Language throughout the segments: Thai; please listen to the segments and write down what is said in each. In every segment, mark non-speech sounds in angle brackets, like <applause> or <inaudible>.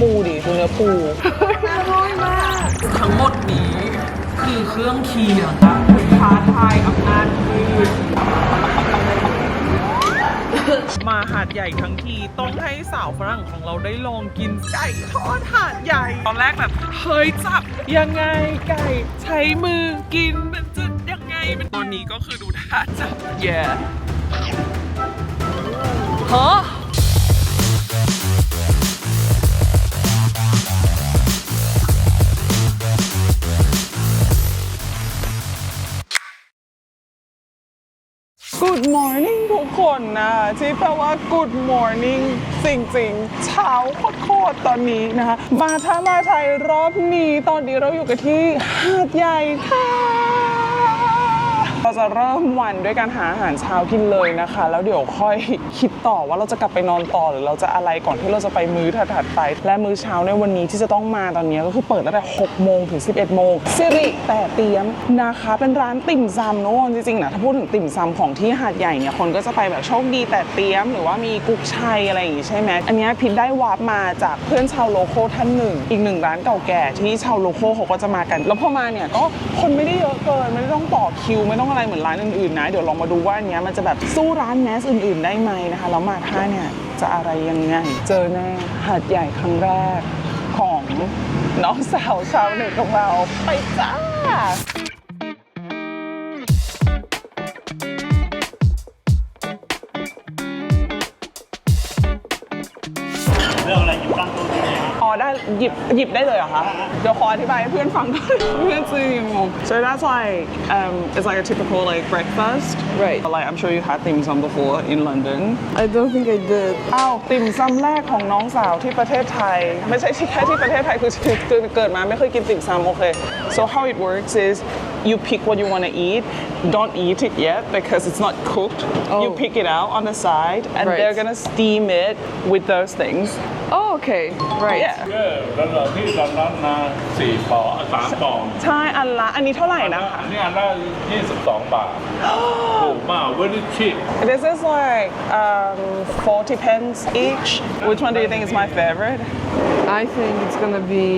ปูดิดูเนื้อปูทั้งหมดนี้คือเครื่องเคียงนะคือท้าทายอำนาจมืดมาหาดใหญ่ทั้งทีต้องให้สาวฝรั่งของเราได้ลองกินไก่ทอดหาดใหญ่ ตอนแรกแบบเฮ้ยจับยังไงไก่ใช้มือกินมันจะยังไงเป็นตอนนี้ก็คือดูท่าจับแย่ฮะ Good morning ทุกคนนะที่แปลว่า Good morning จริงๆ เช้าโคตรตอนนี้นะคะ มาถ้ามาไทยรอบนี้ตอนนี้เราอยู่กันที่หาดใหญ่ค่ะ เราจะเริ่มวันด้วยการหาอาหารเช้ากินเลยนะคะ แล้วเดี๋ยวค่อยคิดต่อว่าเราจะกลับไปนอนต่อหรือเราจะอะไรก่อนที่เราจะไปมื้อถัดๆไป และมื้อเช้าในวันนี้ที่จะต้องมาตอนนี้ก็คือเปิดตั้งแต่6โมงถึง 11โมงสิริแต่เตียมนะคะ เป็นร้านติ่มซำนะจริงๆนะถ้าพูดถึงติ่มซำของที่หาดใหญ่เนี่ยคนก็จะไปแบบโชคดีแต่เตียม หรือว่ามีกุ๊กชัยอะไรอย่างงี้ใช่ไหมอันนี้พิดได้วาร์ปมาจากเพื่อนชาวโลโก้ท่านหนึ่ง อีกหนึ่งร้านเก่าแก่ที่ชาวโลโก้เขาก็จะมากัน แล้วพอมาเนี่ยก็คนไม่ได้เยอะเกินไม่ต้องต่อคิวไม่ต้องอะไรเหมือนร้านอื่นๆนะ เดี๋ยวลองมาดูว่าอันเนี้ยมันจะแบบสู้ร้านแมสอื่นๆ ได้ไหมนะคะแล้วมาค่าเนี่ยจะอะไรยังไง เจอแน่หาดใหญ่ครั้งแรกของน้องสาวชาวเน็ตของเราไปจ้า ได้หยิบหยิบได้เลยเหรอคะเดี๋ยวขออธิบายให้เพื่อนฟังก่อนเพื่อนซื้อยังงง so that's like um it's like a typical like breakfast Right. like I'm sure you had dim sum before in London I don't think I did. อ้าวติ่มซำแรกของน้องสาวที่ประเทศไทย ไม่ใช่ที่แค่ที่ประเทศไทยคือคือเกิดมาไม่เคยกินติ่มซำโอเค so how it works is you pick what you want to eat don't eat it yet because it's not cooked you Oh. pick it out on the side and Right. they're gonna steam it with those things Oh, okay. Right. yeah เออแล้วเราที่ตอนนั้นมาสี่ปอสามปอง ใช่อันละอันนี้เท่าไหร่นะคะ อันนี้อันละยี่สิบสองบาท ถูกมาก <gasps> very cheap This is like um, 40 pence each. Which one do you think is my favorite? I think it's gonna be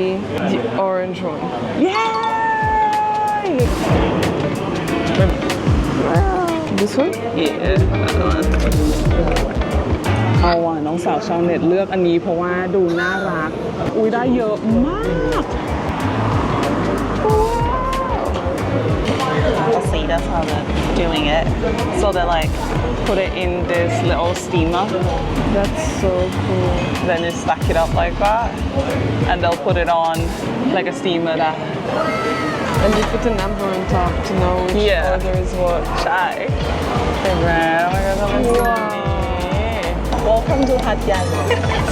the orange one. Yay! This one? Yeah. เอาว่ะน้องสาวชาวเน็ตเลือกอันนี้เพราะว่าดูน่ารัก อุ้ยได้เยอะมาก See, that's how they're doing it. So they like put it in this little steamer. That's so cool. then you stack it up like that and they'll put it on like a steamer that And you put a number on top to know which Yeah. order is what. ใช่เห็นไหมแล้ว Welcome to หัดใหญ่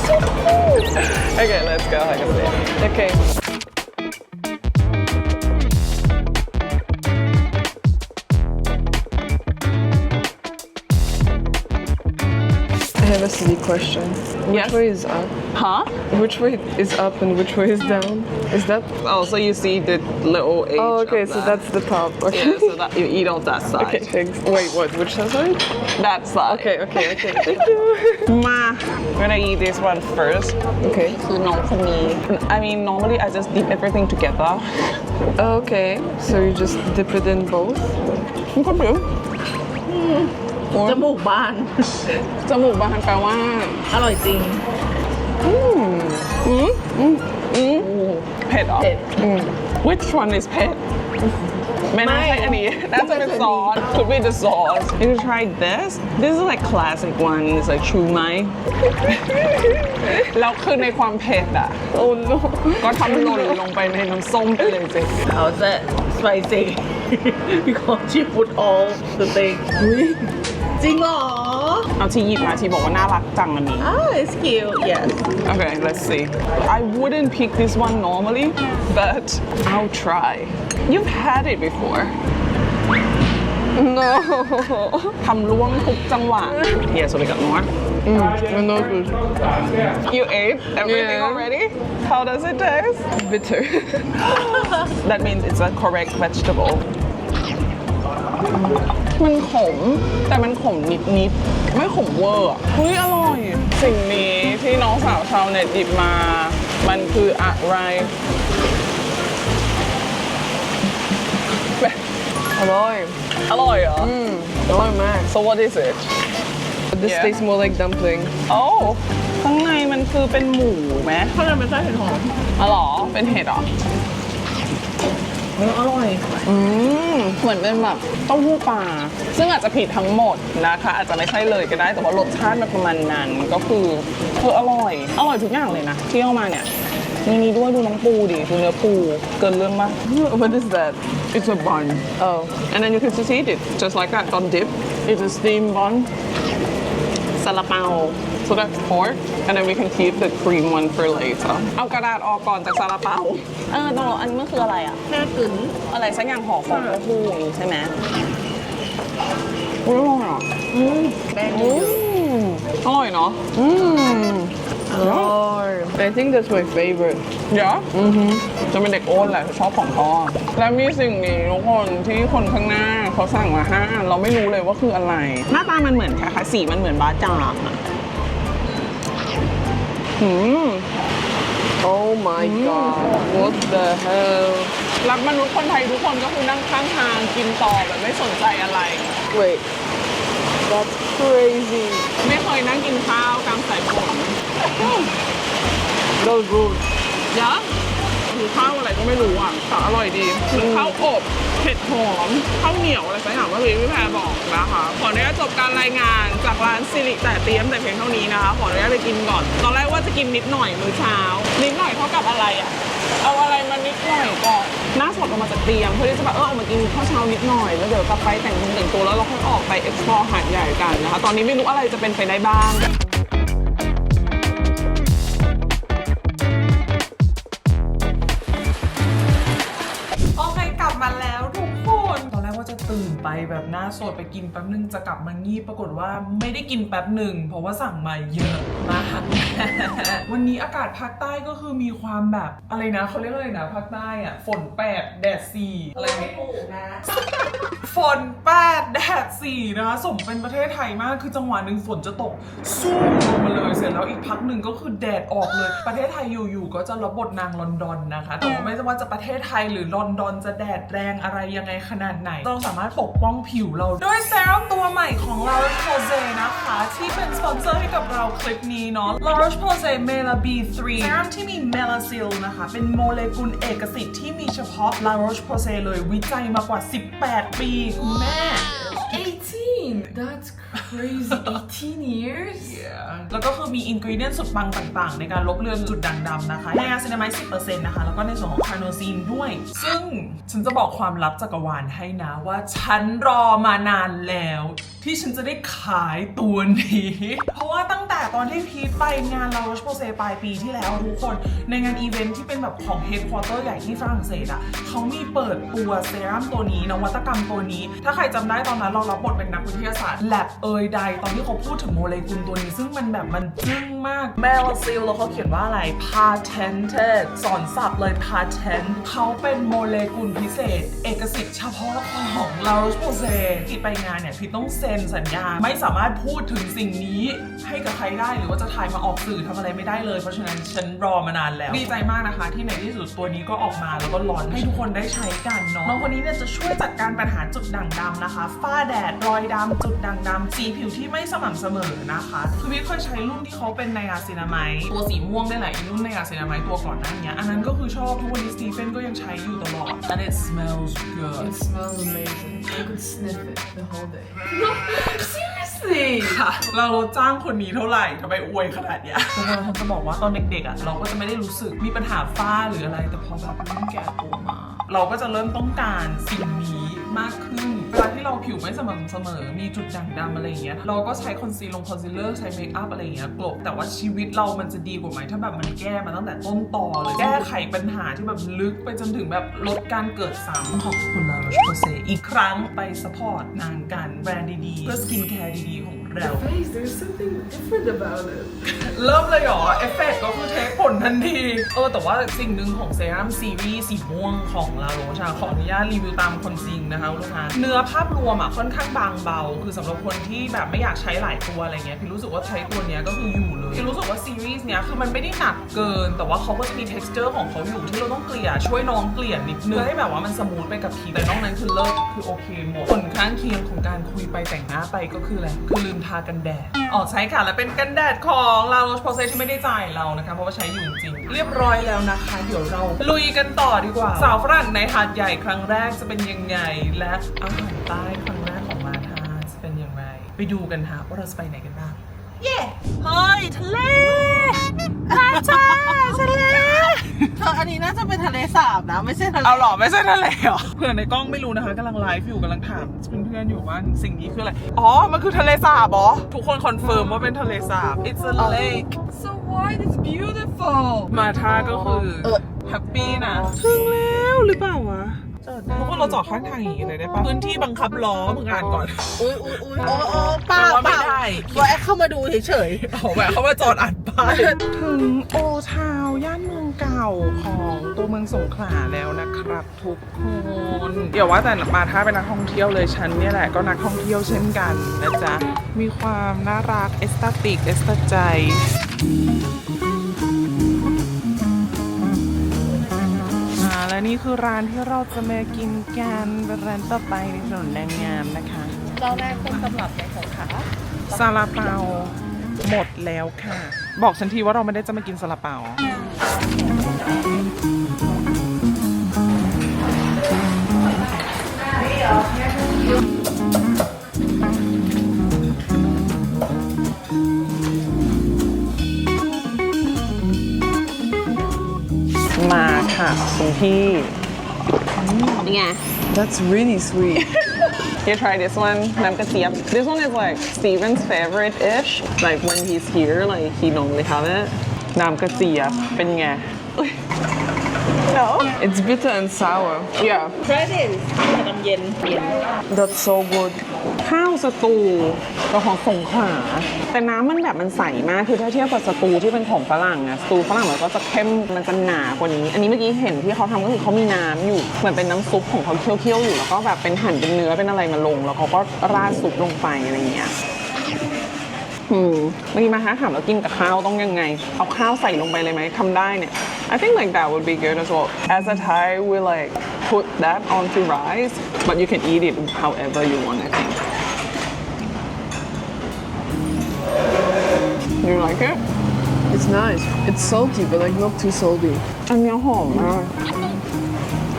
so cool Okay let's go ให้กันเลย Okay. I have a silly question. Which Yes. way is up? Huh? Which way is up and which way is down? Is that? Oh so you see the little H Oh, okay. of So that. that's the top. Okay. Yeah, so that you eat off that side <laughs> Okay. Thanks. Wait. What? Which side? that side Okay. Okay. Okay. <laughs> Thank you. มา I'm gonna eat this one first Okay. คือน้องคนนี้ I mean normally I just dip everything together Okay. So you just dip it in both. มันก็เดี๋ยว จมูกบาน จมูกบานแปลว่า อร่อยจริง เผ็ดเหรอ เผ็ด Which one is เผ็ดไม่น่าใช่อันนี้ น่าจะเป็นซอส could be the sauce you should try this this is like classic one it's like ชูไหมแล้วคือในความเผ็ดอะ Oh no. ก็ทำหล่นลงไปในน้ำส้มไปเลยสิเอาซะ spicy because you put all the thing จริงเหรอ เอาที่หยิบมาที่บอกว่าน่ารักจังอันนี้ Ah, it's cute. Yes. Okay, let's see. I wouldn't pick this one normally, but I'll try. You've had it before. No. <laughs> ทำล่วงทุกจังหวะ Yeah, so we got more. Mm, not good. You ate everything Yeah. already? How does it taste? Bitter. <gasps> That means it's a correct vegetable. มันขม แต่มันขมนิดๆไม่ขมเวอร์อะเฮ้ยอร่อย สิ่งนี้ที่น้องสาวชาวเน็ตหยิบมา มันคืออะไร Aloy. อร่อยเหรอ Mm. Aloy max. so what is it But this Yeah. tastes more like dumpling. โอ้ข้างในมันคือเป็นหมูไหมข้างในมันใช่เห็ดหอมอ๋อเหรอ เป็นเห็ดเหรอ เอออร่อย อืมเหมือนเป็นแบบเต้าหู้ปลาซึ่งอาจจะผิดทั้งหมดนะคะ อาจจะไม่ใช่เลยก็ได้แต่ว่ารสชาติมันประมาณนั้นก็คือคืออร่อย อร่อยทุกอย่างเลยนะที่เอามาเนี่ยมีนี้ด้วยดูน้องปูดิดูเนื้อปูเกินเรื่องมาก What is that? It's a bun Oh. and then you can just eat it just like that on dip it's a steam bun ซาลาเปา so that's pork and then we can keep the cream one for later เอากระดาษออกก่อนจากซาลาเปาเออตรงอันนี้มันคืออะไรอะแค่กึ๋นอะไรสักอย่างห่อฟองเต้าหู้อย่างนี้ใช่ไหมอุ้ยอร่อยอะแป้งอืมอร่อยเนาะอืม Aloy. I think that's my favorite. เดี๋ยวจะเป็นเด็กโอนแหละชอบของทอดและมีสิ่งนี้ทุกคนที่คนข้างหน้าเขาสั่งมาห้าอันเราไม่รู้เลยว่าคืออะไร หน้าตามันเหมือนคล้ายๆสีมันเหมือนบาจางอะอื ม Oh my god. What the hell? รักมนุษย์คนไทยทุกคนก็คือนั่งข้างทางกินต่อแบบไม่สนใจอะไร Wait. That's crazy. ไม่เคยนั่งกินข้าวกลางสายฝน No good. เยอะ คือข้าวอะไรก็ไม่รู้อะแต่อร่อยดีคือข้าวอบเผ็ดหอมข้าวเหนียวอะไรสักอย่างว่าพี่พี่แพรบอกนะคะขออนุญาตจบการรายงานจากร้านสิริแต่เตรียมแต่เพียงเท่านี้นะคะขออนุญาตไปกินก่อน ตอนแรกว่าจะกินนิดหน่อยมื้อเช้า นิดหน่อยเท่ากับอะไรอะเอาอะไรมานิดหน่อยก่อนหน้าสดออกมาจากเตรียมเพื่อที่จะแบบเออเอามากินข้าวเช้านิดหน่อยแล้วเดี๋ยวกลับไปแต่งตัวแต่งตัวแล้วเราค่อยออกไป explore หาดใหญ่กันนะคะ ตอนนี้ไม่รู้อะไรจะเป็นไปได้บ้าง แบบหน้าสดไปกินแป๊บนึงจะกลับมางีบปรากฏว่าไม่ได้กินแป๊บหนึ่งเพราะว่าสั่งมาเยอะมากวันนี้อากาศภาคใต้ก็คือมีความแบบอะไรนะเขาเรียกอะไรนะภาคใต้อะฝนแปดแดดสี่อะไรไม่ถูกนะฝนแปดแดดสี่นะคะสมเป็นประเทศไทยมากคือจังหวะหนึ่งฝนจะตกสู้ลงมาเลยเสร็จแล้วอีกพักหนึ่งก็คือแดดออกเลย ประเทศไทยอยู่ๆก็จะรับบทนางลอนดอนนะคะแต่ว่าไม่ว่าจะประเทศไทยหรือลอนดอนจะแดดแรงอะไรยังไงขนาดไหนเราสามารถปกป้องผิวเรา ด้วยเซรั่มตัวใหม่ของ La Roche-Posay นะคะ ที่เป็นสปอนเซอร์ให้กับเราคลิปนี้เนาะ La Roche-Posay Mela B3 เซรั่มที่มีเมลาซิลนะคะ เป็นโมเลกุลเอกสิทธิ์ที่มีเฉพาะ La Roche-Posay เลยวิจัยมากว่า 18 ปีคุณแม่ 18! That's crazy. 18 years? แล้วก็คือมีอินกรีเดียนสุดปังต่างๆ ในการลบเลือนจุดด่างดำนะคะในอาซินามาย10%นะคะ แล้วก็ในส่วนของคาร์โนซีนด้วย ซึ่งฉันจะบอกความลับจักรวาลให้นะว่าฉันรอมานานแล้ว ที่ฉันจะได้ขายตัวนี้ เพราะว่าตั้งแต่ตอนที่พีทไปงานลาโรชโปเซปลายปีที่แล้วทุกคนในงานอีเวนท์ที่เป็นแบบของเฮดควอเตอร์ใหญ่ที่ฝรั่งเศสอะเขามีเปิดตัวเซรั่มตัวนี้นวัตกรรมตัวนี้ ถ้าใครจำได้ตอนนั้นเรารับบทเป็นนักวิทยาศาสตร์แลบเอยใดตอนที่เขาพูดถึงโมเลกุลตัวนี้ ซึ่งมันแบบมันจึ้งมากแมลซิลแล้วเขาเขียนว่าอะไร patented สอนศัพท์เลย patent เขาเป็นโมเลกุลพิเศษ เอกสิทธิ์เฉพาะของลาโรชโปเซที่ไปงานเนี่ยพี่ต้องเซนสัญญา ไม่สามารถพูดถึงสิ่งนี้ให้กับใครได้หรือว่าจะถ่ายมาออกสื่อทำอะไรไม่ได้เลย เพราะฉะนั้นฉันรอมานานแล้ว ดีใจมากนะคะ ที่ในที่สุดตัวนี้ก็ออกมาแล้วก็ลอนให้ทุกคนได้ใช้กันเนาะน้องคนนี้เนี่ยจะช่วยจัดการปัญหาจุดด่างดำนะคะ ฝ้าแดดรอยดำจุดด่างดำสีผิวที่ไม่สม่ำเสมอนะคะคือพี่เคยใช้รุ่นที่เขาเป็นไนอาซินามายตัวสีม่วงได้แหละอีรุ่นไนอาซินามายตัวก่อนหน้านี้อันนั้นก็คือชอบทุกวันนี้สตีเฟนก็ยังใช้อยู่ตลอด and it smells good It smells amazing. I could sniff it the whole day. No, seriously! ค่ะ เราจ้างคนนี้เท่าไหร่ทำไมอวยขนาดเนี้ยทุกคนฉันจะบอกว่าตอนเด็กๆอะเราก็จะไม่ได้รู้สึกมีปัญหาฝ้าหรืออะไร แต่พอแบบเริ่มแก่ตัวมา เราก็จะเริ่มต้องการสิ่งนี้ มากขึ้น เวลาที่เราผิวไม่สม่ำเสมอ มีจุดด่างดำอะไรอย่างเงี้ย เราก็ใช้คอนซีลลงคอนซีลเลอร์ใช้เมคอัพอะไรอย่างเงี้ยกลบ แต่ว่าชีวิตเรามันจะดีกว่าไหมถ้าแบบมันแก้มาตั้งแต่ต้นตอเลย แก้ไขปัญหาที่แบบลึกไปจนถึงแบบลดการเกิดซ้ำขอบคุณลาโรชโปเซอีกครั้งไปสปอร์ตนางกันแบรนด์ดีๆเพื่อสกินแคร์ดีๆของ เราแล้ว Face, there's something different about it. เริ่มเลยเหรอ เอฟเฟกต์ก็คือเทคผลทันที เออ แต่ว่าสิ่งหนึ่งของเซรั่มซีรีส์สีม่วงของลาโรชาขออนุญาตรีวิวตามคนจริงนะคะคุณลูกค้าเนื้อภาพรวมอะค่อนข้างบางเบา คือสำหรับคนที่แบบไม่อยากใช้หลายตัวอะไรเงี้ยพี่รู้สึกว่าใช้ตัวเนี้ยก็คืออยู่เลยพี่รู้สึกว่าซีรีส์เนี้ยคือมันไม่ได้หนักเกิน แต่ว่าเขาก็จะมี texture ของเขาอยู่ที่เราต้องเกลี่ยช่วยน้องเกลี่ยนิดนึงให้แบบว่ามันสมูทไปกับผิวแต่นอกนั้นคือเลิศ คือโอเคหมด ผลข้างเคียงของการคุยไปแต่งหน้าไปก็คืออะไร คือลืมทากันแดดอ๋อใช่ค่ะ และเป็นกันแดดของลาโรชโพเซที่ไม่ได้จ่ายเรานะคะ เพราะว่าใช้อยู่จริง เรียบร้อยแล้วนะคะ เดี๋ยวเราลุยกันต่อดีกว่า สาวฝรั่งในหาดใหญ่ครั้งแรกจะเป็นยังไง และอาหารใต้ครั้งแรกของมาทาจะเป็นอย่างไร ไปดูกันค่ะว่าเราจะไปไหนกันบ้าง เย้เฮ้ยทะเลมาจ้าทะเล เธออันนี้น่าจะเป็นทะเลสาบนะ ไม่ใช่ทะเลเอาหรอไม่ใช่ทะเลเหรอเพื่อนในกล้องไม่รู้นะคะกำลังไลฟ์อยู่กำลังถามเพื่อนๆอยู่ว่าสิ่งนี้คืออะไร อ๋อ มันคือทะเลสาบเหรอทุกคนคอนเฟิร์มว่าเป็นทะเลสาบ it's a lake So wide, it's beautiful. มาท่าก็คือแฮปปี้นะถึงแล้วหรือเปล่าวะ ทุกคนเราจอดข้างทางอย่างนี้เลยได้ปะพื้นที่บังคับล้อมึงอ่านก่อนอุ้ยอุ้ยอุ้ยโอ้โอ้เปล่าแปลว่าเปไม่ล่าได้ว่าแอคเข้ามาดูเฉยเอาแบบเขามาจอดอ่านป้ายถึงโอทาวย่านเมืองเก่าของตัวเมืองสงขลาแล้วนะครับทุกคนเดี๋ยวว่าแต่มาถ้าเป็นนักท่องเที่ยวเลยฉันเนี่ยแหละก็นักท่องเที่ยวเช่นกันนะจ๊ะมีความน่ารักเอสตติกเอสตใจ นี่คือร้านที่เราจะมากินกันเป็นร้านต่อไปในถนนแดงงามนะคะๆเจ้าแรกต้นตำรับในสงขลาซาลาเปาหมดแล้วค่ะ บอกฉันทีว่าเราไม่ได้จะมากินซาลาเปาม ค่ะคุณพี่ เป็นไง That's really sweet. <laughs> you try this one, Nam Kasiap. This one is like Steven's favorite ish. Like when he's here, like he normally have it. Nam Kasiap. เป็นไง No. It's bitter and sour. Yeah. try this น้ำเย็นเย็น That's so good ข้าวสตูกับของสงขลาแต่น้ำมันแบบมันใสมากคือถ้าเทียบกับสตูที่เป็นของฝรั่งอะสตูฝรั่งมันก็จะเข้มมันจะหนากว่านี้ อันนี้เมื่อกี้เห็นที่เขาทำก็คือเขามีน้ำอยู่เหมือนเป็นน้ำซุปของเขาเคี่ยวๆอยู่แล้วก็แบบเป็นหั่นเป็นเนื้อเป็นอะไรมาลง แล้วเขาก็ราดซุปลงไปอะไรอย่างเงี้ยอืมเมื่อกี้มาฮะถามแล้วกินกับข้าวต้องยังไง เอาข้าวใส่ลงไปเลยไหมทำได้เนี่ย I think like that would be good as well. As a Thai, we like put that onto rice, but you can eat it however you want. I think. You like it? It's nice. It's salty, but like not too salty. อันเนี้ยหอมมาก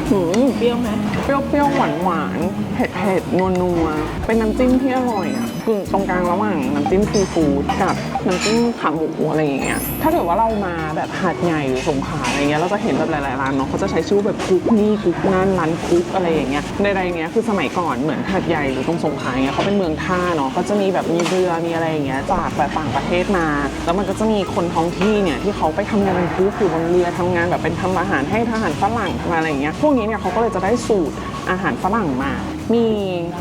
หืมเปรี้ยวไหมเปรี้ยวๆหวานหวานๆเผ็ดเผ็ดนัวนัวๆเป็นน้ำจิ้มที่อร่อยอะ คือตรงกลางระหว่างน้ำจิ้มซีฟู้ดกับน้ำจิ้มขาหมูอะไรอย่างเงี้ยถ้าเกิดว่าเรามาแบบหาดใหญ่หรือสงขลาอะไรเงี้ยเราจะเห็นแบบหลายๆร้านเนาะเขาจะใช้ชื่อแบบคุกนี่คุกนั่นร้านคุกอะไรอย่างเงี้ยใดเงี้ยคือสมัยก่อนเหมือนหาดใหญ่หรือตรงสงขลาเงี้ยเขาเป็นเมืองท่าเนาะก็จะมีแบบมีเรือมีอะไรอย่างเงี้ยจากแบบต่างประเทศมา แล้วมันก็จะมีคนท้องที่เนี่ยที่เขาไปทำงานเป็นคุกอยู่บนเรือทำงานแบบเป็นทำอาหารให้ทหารฝรั่งทำอะไรอย่างเงี้ยพวกนี้เนี่ยเขาก็เลยจะได้สูตรอาหารฝรั่งมา มี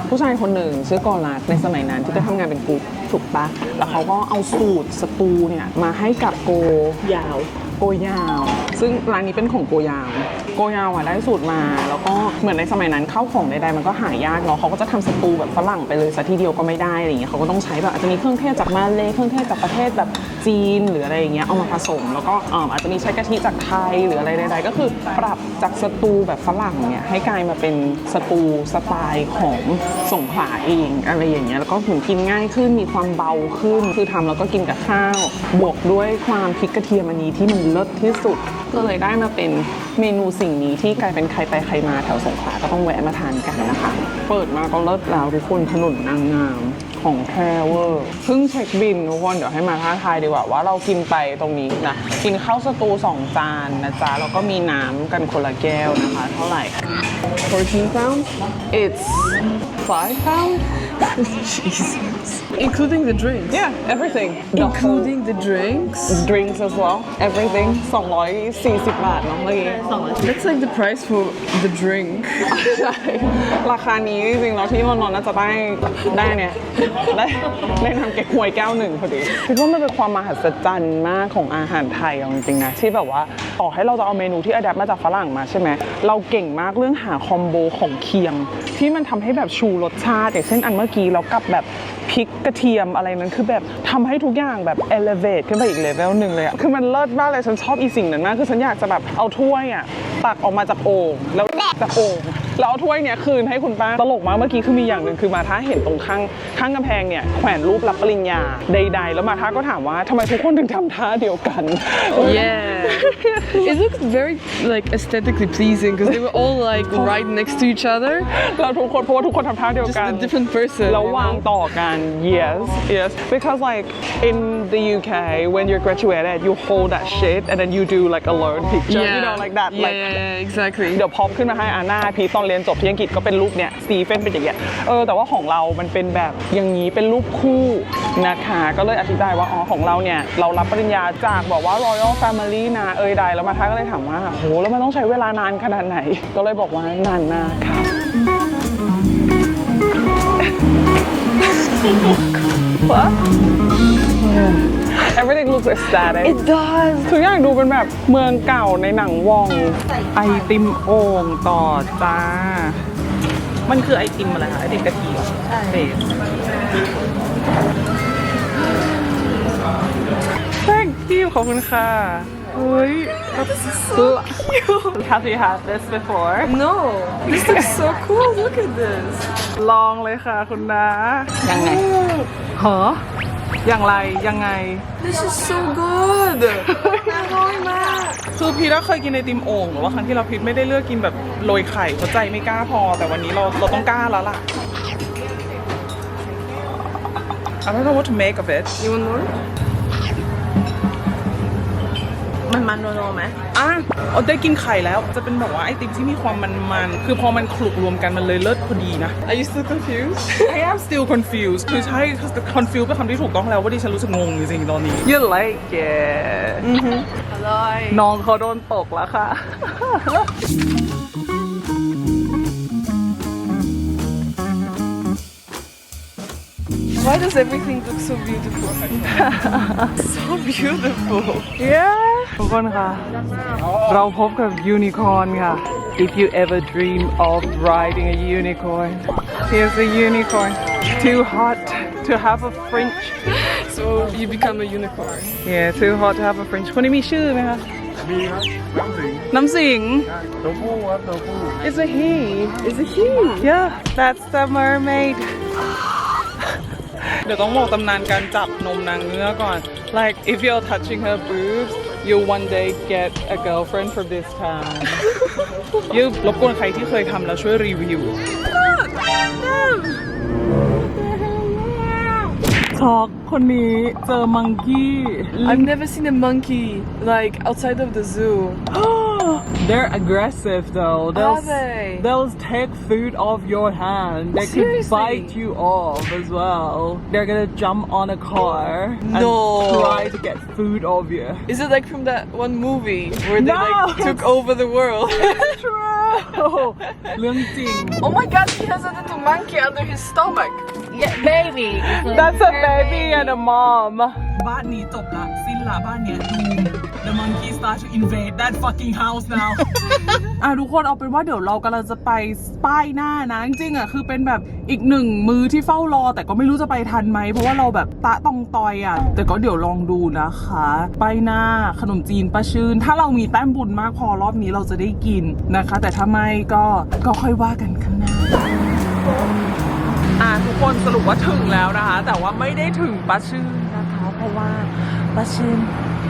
ผู้ชายคนหนึ่งชื่อกอลัดในสมัยนั้นที่ไปทำงานเป็นกุ๊กถูกปะแล้วเขาก็เอาสูตรสตูเนี่ยมาให้กับโกยาว โกยาวซึ่งร้านนี้เป็นของโกยาว โกยาวอะได้สูตรมา แล้วก็เหมือนในสมัยนั้นข้าวของใดๆมันก็หายากเนาะเขาก็จะทำสตูแบบฝรั่งไปเลยซะทีเดียวก็ไม่ได้อะไรอย่างเงี้ยเขาก็ต้องใช้แบบอาจจะมีเครื่องเทศจากมาเลเครื่องเทศจากประเทศแบบจีนหรืออะไรอย่างเงี้ยเอามาผสม แล้วก็เอ่ออาจจะมีใช้กะทิจากไทยหรืออะไรใดๆก็คือปรับจากสตูแบบฝรั่งเนี่ยให้กลายมาเป็นสตูสไตล์ของสงขลาเองอะไรอย่างเงี้ยแล้วก็หุงกินง่ายขึ้นมีความเบาขึ้น คือทำแล้วก็กินกับข้าว บวกด้วยความพริกกระเทียมอันนี้ที่มันเลิศที่สุดก็เลยได้มาเป็นเมนูสิ่งนี้ที่กลายเป็นใครไปใครมาแถวสงขลาก็ต้องแวะมาทานกันนะคะ เปิดมาก็เลิศแล้วทุกคนถนนนางงามของแพรเวอร์เพิ่งเช็คบินทุกคนเดี๋ยวให้มาท้าทายดีกว่าว่าเรากินไปตรงนี้นะ กินข้าวสตูสองจานนะจ๊ะ แล้วก็มีน้ำกันคนละแก้วนะคะ เท่าไหร่ 14 pounds it's 5 pounds Jesus. Including the drinks. yeah everything The whole Including the drinks. drinks as well everything 240บาทเนาะเมื่อกี้ That's like the price for the drink. ใช่ราคานี้จริงๆแล้วที่ลอนดอนน่าจะได้ได้เนี่ยได้ได้ทำเก๊กฮวยแก้วหนึ่งพอดีคิดว่ามันเป็นความมหัศจรรย์มากของอาหารไทยเอาจริงๆนะที่แบบว่าต่อให้เราจะเอาเมนูที่อ d ด p มาจากฝรั่งมาใช่ไหมเราเก่งมากเรื่องหาคอมโบของเคียง ที่มันทำให้แบบชูรสชาติอย่างเช่นอันเมื่อกี้แล้วกับแบบพริกกระเทียมอะไรนั้นคือแบบทำให้ทุกอย่างแบบ elevate ขึ้นไปอีกเลเวลหนึ่งเลยอะคือมันเลิศมากเลยฉันชอบอีสิ่งนั้นมากคือฉันอยากจะแบบเอาถ้วยอะตักออกมาจากโอ่งแล้วจากโอ่ง แล้วเอาถ้วยเนี่ยคืนให้คุณป้าตลกมากเมื่อกี้คือมีอย่างหนึ่งคือมาท่าเห็นตรงข้างข้างกำแพงเนี่ยแขวนรูปรับปริญญาใด ๆ แล้วมาท่าก็ถามว่าทำไมทุกคนถึงทำท่าเดียวกัน Yeah. it looked very like aesthetically pleasing because they were all like right next to each other. เราทุกคนเพราะว่าทุกคนทำท่าเดียว Just กัน a different person. แล้ว you วาง know? ต่อกัน yes yes because like in the UK when you're graduated you hold that shit and then you do like a learn picture you know like that Yeah, like yeah, yeah, exactly. เดี๋ยวพอปขึ้นมาให้อาน่าพีทตอนเรียนจบที่อังกฤษก็เป็นรูปเนี้ยสีเฟนเป็นอย่างเงี้ยเออแต่ว่าของเรามันเป็นแบบอย่างนี้เป็นรูปคู่นะคะก็เลยอธิบายว่าอ๋อของเราเนี่ยเรารับปริญญาจากบอกว่า Royal Family นะเอยใดแล้วมาท้าก็เลยถามว่าโหแล้วมันต้องใช้เวลานานขนาดไหน ก็เลยบอกว่านานมากค่ะ Everything looks ecstatic It does. ทุกอย่างดูเป็นแบบเมืองเก่าในหนังวองไอติมโอ่งต่อจ้า มันคือไอติมอะไรคะไอติมกะทิเหรอเบส Thank you ขอบคุณค่ะเฮ้ย This is so cute Have you had this before No, this looks so cool. Look at this. ลองเลยค่ะคุณนะยังไงเหรอ อย่างไรยังไง This is so good. คือพีทก็เคยกินไอติมโอ่งแต่ว่าครั้งที่เราพีทไม่ได้เลือกกินแบบโรยไข่เพราะใจไม่กล้าพอ แต่วันนี้เราเราต้องกล้าแล้วล่ะ I don't know what to make of it You want more? มันมันโนโนไหมอะเอาได้กินไข่แล้วจะเป็นแบบว่าไอติมที่มีความมันๆ คือพอมันคลุกรวมกันมันเลยเลิศพอดีนะ Are you still confused? I am still confused คือใช่ confused เป็นคำที่ถูกต้องแล้วว่าดิฉันรู้สึกงงจริงๆตอนนี้ You like it น้องเขาโดนตกแล้วค่ะ Why does everything look so beautiful? <laughs> so beautiful. Yeah ทุกคนค่ะ เราพบกับยูนิคอร์นค่ะ If you ever dream of riding a unicorn here's a unicorn too hot to have a French So you become a unicorn. yeah too hot to have a French คนนี้มีชื่อไหมคะ มีครับน้ำสิง น้ำสิง ตัวผู้ครับตัวผู้ It's a he It's a he Yeah that's the mermaid เดี๋ยวต้องบอกตำนานการจับนมนางเงือกก่อน like if you're touching her boobs you one day get a girlfriend for this time ยูรบกวนใครที่เคยทำแล้วช่วยรีวิวช็อกคนนี้เจอมังกี้ I've never seen a monkey like outside of the zoo. They're aggressive though. They'll, Are they? They'll take food off your hand. They Seriously? could bite you off as well. They're gonna jump on a car no. and try to get food off you. Is it like from that one movie where they no, like took over the world? <laughs> It's true. <laughs> oh my god, he has a little monkey under his stomach. Yeah baby That's a baby and a mom. บ้านนี้จบละ สิ้นละบ้านเนี้ยดู The monkey start to invade that fucking house now อะทุกคนเอาเป็นว่าเดี๋ยวเรากำลังจะไปป้ายหน้านะ จริงๆอะคือเป็นแบบอีกหนึ่งมือที่เฝ้ารอ แต่ก็ไม่รู้จะไปทันไหม เพราะว่าเราแบบตะตองตอยอะ แต่ก็เดี๋ยวลองดูนะคะป้ายหน้าขนมจีนป้าชื่น ถ้าเรามีแต้มบุญมากพอรอบนี้เราจะได้กินนะคะ แต่ถ้าไม่ก็ก็ค่อยว่ากันข้างหน้าอ่าทุก คนสรุปว่าถึงแล้วนะคะ แต่ว่าไม่ได้ถึงป้าชื่นนะคะเพราะว่าป้าชื่น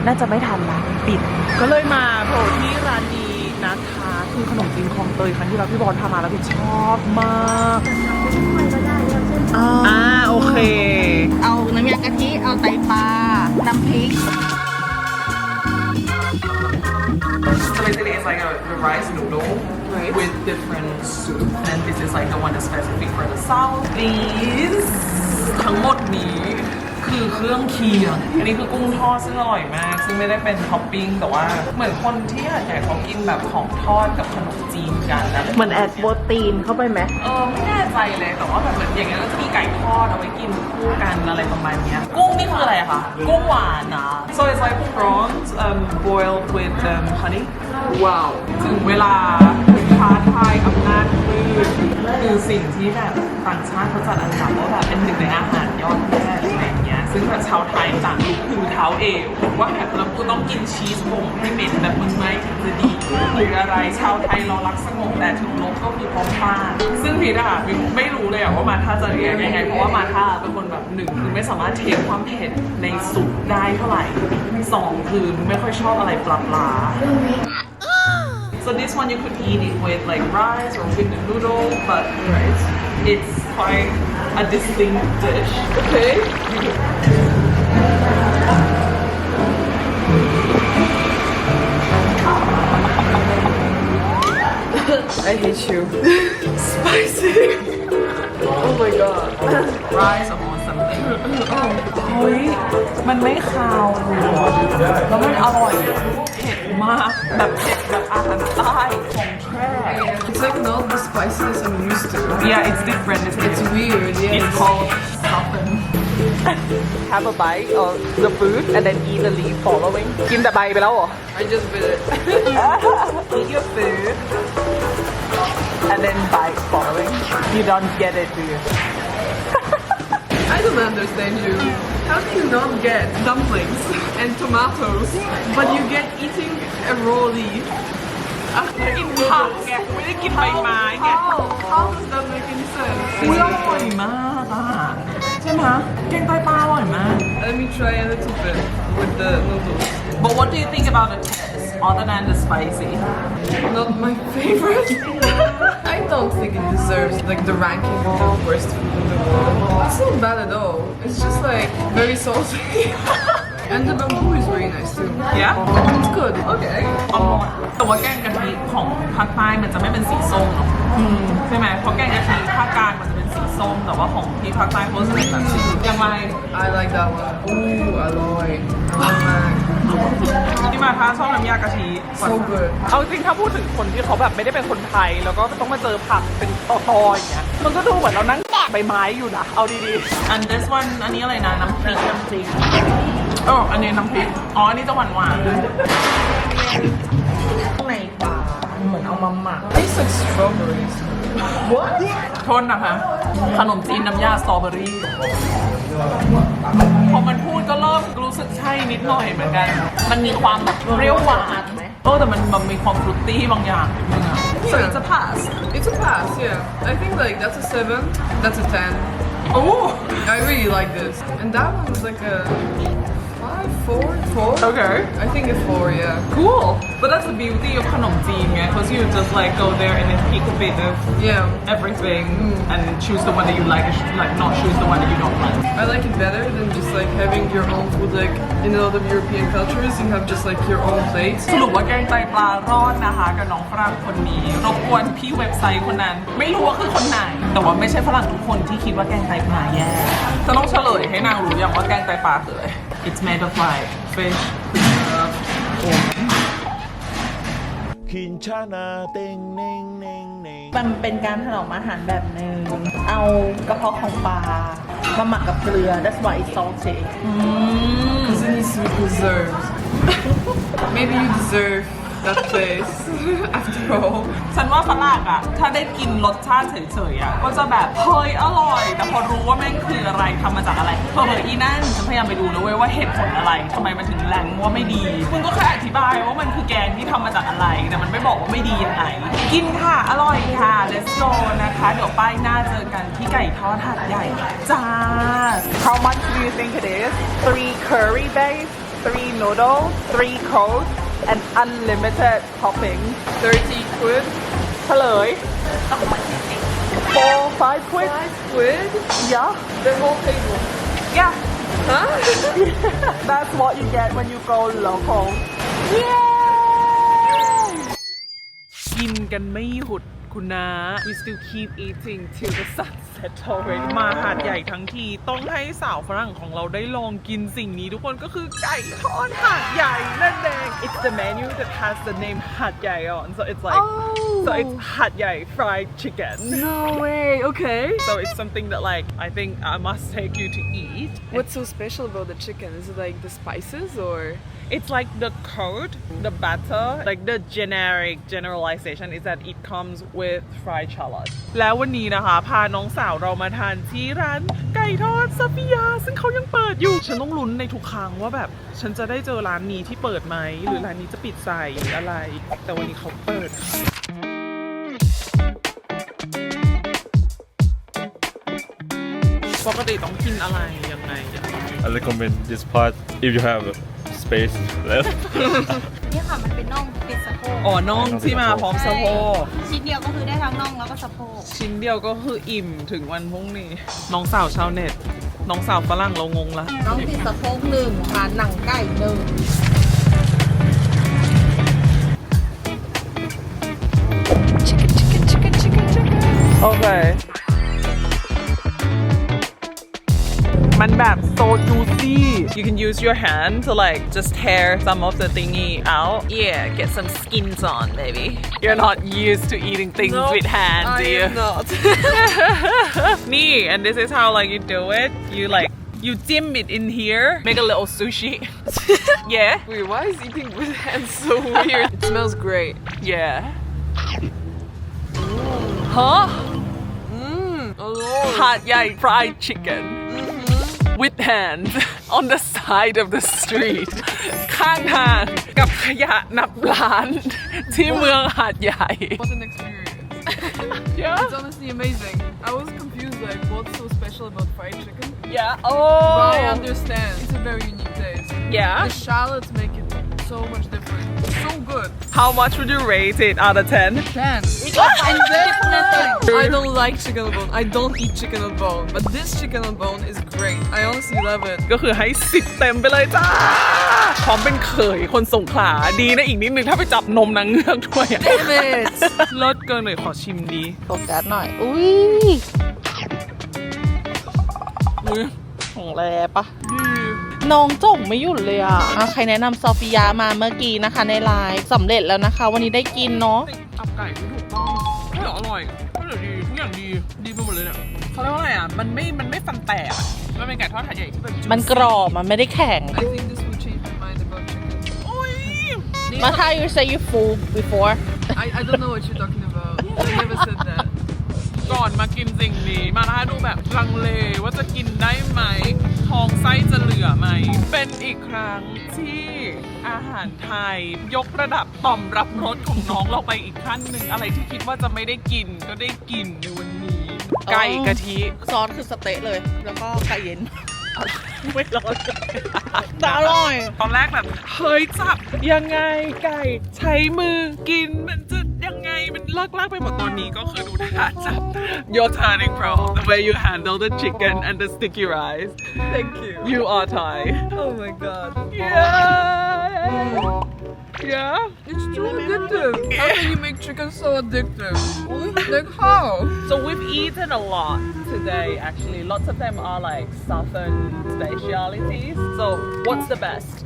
น่าจะไม่ทันละปิด ก็เลยมาโผล่ที่ร้านนี้นะคะคือขนมจีนคลองเตยครั้งที่เราพี่บอลทำมาแล้วพี่ชอบมากอ่าโอเค เอาน้ำยากะทิเอาไตปลาน้ำพริกทะเลทะเลส like a the rice noodle with different soup and this is like the one that's specific for the south these ทั้งหมดนี้คือเครื่องเคียง อันนี้คือกุ้งทอดซึ่งอร่อยมาก ซึ่งไม่ได้เป็นท็อปปิ้งแต่ว่า เหมือนคนที่อาจจะเขากินแบบของทอดกับขนมจีนกันนะเหมือนแอดโปรตีนเข้าไปไหมเออไม่แน่ใจเลยแต่ว่าแบบเหมือนอย่างเงี้ยก็จะมีไก่ทอดเอาไว้กินคู่กันอะไรประมาณเนี้ยกุ้งนี่คืออะไรอะคะกุ้งหวานนะ so it's like prawns um, boiled with um, honey ว้าวถึงเวลา ท้าทายอำนาจมืดคือสิ่งที่แบบต่างชาติเขาจัดอันดับว่าแบบเป็นหนึ่งในอาหารยอดเยี่ยมอะไรอย่างเงี้ย ซึ่งแบบชาวไทยต่างคือเท้าเอวว่าแบบแล้วกูต้องกินชีสผงให้เหม็นแบบมึงไหมถึงจะดีหรืออะไรชาวไทยเรารักสงบแต่ถึงลบก็คือพร้อมป้าซึ่งพีดอะไม่รู้เลยอะว่ามาท่าจะเรียกยังไงเพราะว่ามาท่าเป็นคนแบบหนึ่งคือไม่สามารถเทคความเผ็ดในซุปได้เท่าไหร่สองคือไม่ค่อยชอบอะไรปลาปลา So this one you could eat it with like rice or with the noodle, but it's quite a distinct dish. Okay. <laughs> I hate you. <laughs> Spicy. <laughs> oh my god. Rice. เฮ้ย มันไม่คาวเลยอะแล้วมันอร่อย เผ็ดมาก แบบเผ็ดแบบอาหารใต้ของแท้ It's like not the spiciness I'm used to. Yeah, it's different. It's, It's weird, yeah. It's called something. Have a bite of the food and then eat the leaf following. กินแต่ใบไปแล้วเหรอ I just bit it. Eat your food and then bite following. You don't get it, do you? I don't understand you. How do you not get dumplings and tomatoes, but you get eating a raw leaf? กินผักไงไม่ได้กินใบไม้ไง How? How does that make any sense? อุ้ยอร่อยมากอ่ะใช่ไหมแกงไตปลาอร่อยมาก Let me try a little bit with the noodles. But what do you think about the taste other than the spicy Not my favorite. <laughs> I don't think it deserves like the ranking of the worst food in the world. It's not bad at all. It's just like very salty. <laughs> and the bamboo is very nice too. yeah It's good. Okay. อร่อยแต่ว่าแกงกะทิของภาคใต้มันจะไม่เป็นสีส้มเนอะใช่ไหมเพราะแกงกะทิภาคกลางมันจะเป็นสีส้ม แต่ว่าของที่ภาคใต้เขาจะเป็นแบบสียังไง I like that one. Ooh, alloy. Alloy. ที่มาท้าชอบน้ำยากะทิ So good. เอาจริงถ้าพูดถึงคนที่เขาแบบไม่ได้เป็นคนไทย แล้วก็ต้องมาเจอผักเป็นตอๆอย่างเงี้ยมันก็ดูเหมือนเรานั่งแกะใบไม้อยู่นะเอาดีๆอัน this one อันนี้อะไรนะน้ำพริกน้ำพริกอ๋ออันนี้น้ำพริกอ๋ออันนี้จะหวานหวานข้างในปลาเหมือนเอามาหมัก Tastes like strawberries. ๆโทษนะคะขนมจีนน้ำยาสตรอเบอรี่ พอมันพูดก็เริ่มรู้สึกใช่นิดหน่อยเหมือนกัน มันมีความแบบเปรี้ยวหวานไหมเออแต่มันมันมีความฟรุตตี้บางอย่างนิดนึงอะ so it's a pass It's a pass, yeah. I think like that's a seven. That's a ten. โอ้ I really like this. And that one was like a five, four, four. okay I think a four, yeah. cool but that's the beauty of ขนมจีนไง because you just like go there and then pick a bit of Yeah. everything and choose the one that you like and sh- like not choose the one that you don't like I like it better than just like having your own food. Like in a lot of European cultures, you have just like your own plate. สรุปว่าแกงไตปลารอดนะคะกับน้องฝรั่งคนนี้รบกวนพี่เว็บไซต์คนนั้น ไม่รู้ว่าคือคนไหน แต่ว่าไม่ใช่ฝรั่งทุกคนที่คิดว่าแกงไตปลาแย่จะต้องเฉลยให้นางรู้อย่างว่าแกงไตปลาคืออะไร It's made of like fish preserved almond คินชานาเต็งเน่งเน่งเน่งมันเป็นการถนอมอาหารแบบหนึ่ง เอากระเพาะของปลามาหมักกับเกลือ that's why it's salty Because it needs to be preserved. Maybe you deserve that place after all. ฉันว่าฝรั่งอะถ้าได้กินรสชาติเฉยๆอะก็จะแบบเฮ้ยอร่อย แต่พอรู้ว่าแม่งคืออะไรทำมาจากอะไรเพอเบอร์อีนั่นฉันพยายามไปดูนะเว้ยว่าเหตุผลอะไรทำไมมันถึงแรงว่าไม่ดีมึงก็แค่อธิบายว่ามันคือแกงที่ทำมาจากอะไร แต่มันไม่บอกว่าไม่ดียังไงกินค่ะ อร่อยค่ะ let's go นะคะ เดี๋ยวป้ายหน้าเจอกันที่ไก่ทอดถาดใหญ่จ้า How much do you think it is three curry base three noodles three cold and unlimited topping 30 quid. เฉลย four five quid Five quid? yeah The whole table. yeah Huh? that's what you get when you go local yeah กันไม่หยุดคุณนะ we still keep eating till the sun set already มาหาดใหญ่ทั้งทีต้องให้สาวฝรั่งของเราได้ลองกินสิ่งนี้ทุกคนก็คือไก่ทอดหาดใหญ่นั่นเอง it's the menu that has the name หาดใหญ่ on so it's like so it's หาดใหญ่ fried chicken No way. Okay. so it's something that like I think I must take you to eat What's so special about the chicken? Is it like the spices or? It's like the code, the batter, like the generic generalization is that it comes with fried shallot. แล้ววันนี้นะคะ พาน้องสาวเรามาทานที่ร้านไก่ทอดซาฟิยา ซึ่งเขายังเปิดอยู่ ฉันต้องลุ้นในทุกครั้งว่าแบบ ฉันจะได้เจอร้านนี้ที่เปิดไหม หรือร้านนี้จะปิดใส่หรืออะไร แต่วันนี้เขาเปิดปกติต้องกินอะไรยังไงอะ I recommend this part if you have space left นี่ค่ะมันเป็นน่องติดสะโพกอ๋อน่องที่มาพร้อมสะโพกชิ้นเดียวก็คือได้ทั้งน่องแล้วก็สะโพกชิ้นเดียวก็คืออิ่มถึงวันพรุ่งนี้ น้องสาวชาวเน็ต น้องสาวฝรั่งเรางงละน้องติดสะโพกหนึ่งค่ะหนังไก่หนึ่งโอเค มันแบบ so juicy you can use your hand to like just tear some of the thingy out yeah get some skins on maybe you're not used to eating things with hands do you not. <laughs> นี่ and this is how like you do it you like you dim it in here make a little sushi <laughs> yeah Wait, why is eating with hands so weird? it smells great. yeah huh Mmm. Alone. หาดใหญ่ fried chicken with hands on the side of the street ข้างทางกับขยะนับล้าน ที่เมืองหาดใหญ่ What an experience. <laughs> yeah It's honestly amazing. I was confused like what's so special about fried chicken? yeah But I oh understand. It's a very unique taste. yeah The shallots make it so much different. It's so good. how much would you rate it out of 10 Ten. and then I don't like chicken on bone. I don't eat chicken on bone. But this chicken on bone is great. I honestly love it. ก็คือให้สิบเต็มไปเลยจ้าพร้อมเป็นเขยคนสงขลาดีนะอีกนิดนึงถ้าไปจับนมนางเงือกด้วยอะ Damn it. เลิศเกินเลยขอชิมดีโฟกัสหน่อย อุ้ย อุ้ยของแรปะ น้องจงไม่หยุดเลยอะอะใครแนะนำซอฟิยามาเมื่อกี้นะคะในไลฟ์สำเร็จแล้วนะคะ วันนี้ได้กินเนาะตับไก่ที่ถูกต้องไม่อร่อยไม่เหลือดีทุกอย่างดีดีไปหมดเลยเนี่ยเขาเรียกว่าอะไรอะมันไม่มันไม่ฟันแตกอะมันเป็นไก่ทอดหาดใหญ่ที่แบบ juicy มันกรอบมันไม่ได้แข็ง I think this will change my mind about chicken. โอ้ยนี่มาถ้า you say you full before I, I don't know what you're talking about. I never said that. ก่อนมากินสิ่งนี้ มาถ้าดูแบบลังเลว่าจะกินได้ไหมท้องไส้จะเหลือไหม เป็นอีกครั้งที่อาหารไทย ยกระดับต่อมรับรสของน้องเราไปอีกขั้นหนึ่งอะไรที่คิดว่าจะไม่ได้กินก็ได้กินในวันนี้ ไก่กะทิ ซอสคือสเต๊ะเลย แล้วก็ไก่เย็น ไม่ร้อนแต่อร่อย ตอนแรกแบบ เฮ้ยจับยังไงไก่ ใช้มือกินมันจะ ยังไงมันเลิกลากไปหมดตอนนี้ก็คือดูท่าจับ You're turning pro the way you handle the chicken and the sticky rice Thank you. you are Thai Oh my god. yeah yeah It's too addictive. How can you make chicken so addictive? Like how? so we've eaten a lot today actually lots of them are like southern specialities so what's the best ให้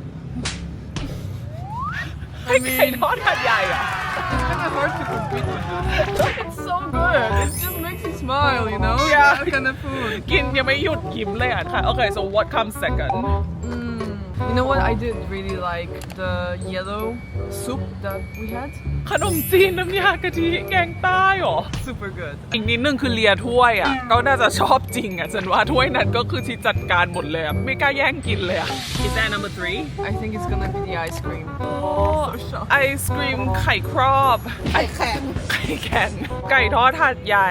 ไก่ทอดหาดใหญ่อะ It's kind of hard to compete with this. It's so good. It just makes you smile, you know? Yeah. That kind of food. กินยังไม่หยุดยิ้มเลยอะค่ะ Okay so what comes second Mm. You know what? I did really like the yellow soup that we had. ขนมจีนน้ำยากะทิแกงใต้หรอ Super good. อีกนิดนึงคือเลียถ้วยอะ ก็น่าจะชอบจริงอะ ฉันว่าถ้วยนั้นก็คือที่จัดการหมดเลยอะไม่กล้าแย่งกินเลยอะ Is that number three I think it's gonna be the ice cream. โไอศครีมไข่ครอบ ไข่แข็งไข่แข็งไก่ทอดหาดใหญ่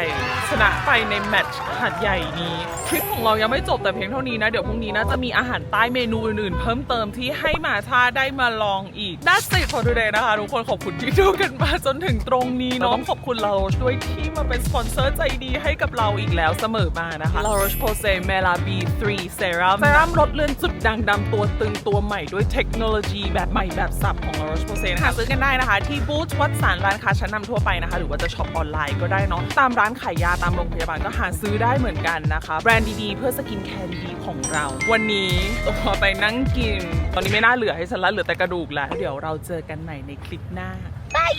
ชนะไปในแมตช์หาดใหญ่นี้ทริปของเรายังไม่จบแต่เพียงเท่านี้นะ เดี๋ยวพรุ่งนี้น่าจะมีอาหารใต้เมนูอื่นๆ เพิ่มเติมที่ให้มาชาได้มาลองอีก That's it for today นะคะ ทุกคนขอบคุณที่ดูกันมาจนถึงตรงนี้เนาะต้องขอบคุณเราด้วยที่มาเป็นสปอนเซอร์ใจดีให้กับเราอีกแล้วเสมอมานะคะ La Roche Posay Mela B3 Serum เซรั่มลดเลือนจุดด่างดำตัวตึงตัวใหม่ด้วยเทคโนโลยีแบบใหม่แบบสับของ La Roche ชโปเซนะคะหาซื้อกันได้นะคะ ที่บูธวัดสารร้านค้าชั้นนำทั่วไปนะคะ หรือว่าจะช็อปออนไลน์ก็ได้เนาะตามร้านขายยาตามโรงพยาบาลก็หาซื้อได้เหมือนกันนะคะ แบรนด์ดีๆ เพื่อสกินแคร์ดีๆของเรา วันนี้ตัวไปนั่งกิน ตอนนี้ไม่น่าเหลือให้ฉันละเหลือแต่กระดูกแล้วเดี๋ยวเราเจอกันใหม่ในคลิปหน้าบาย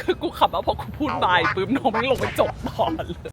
คือกูขับมาพอกูพูดบายปุ๊บน้องไม่ลงไปจบก่อนเลย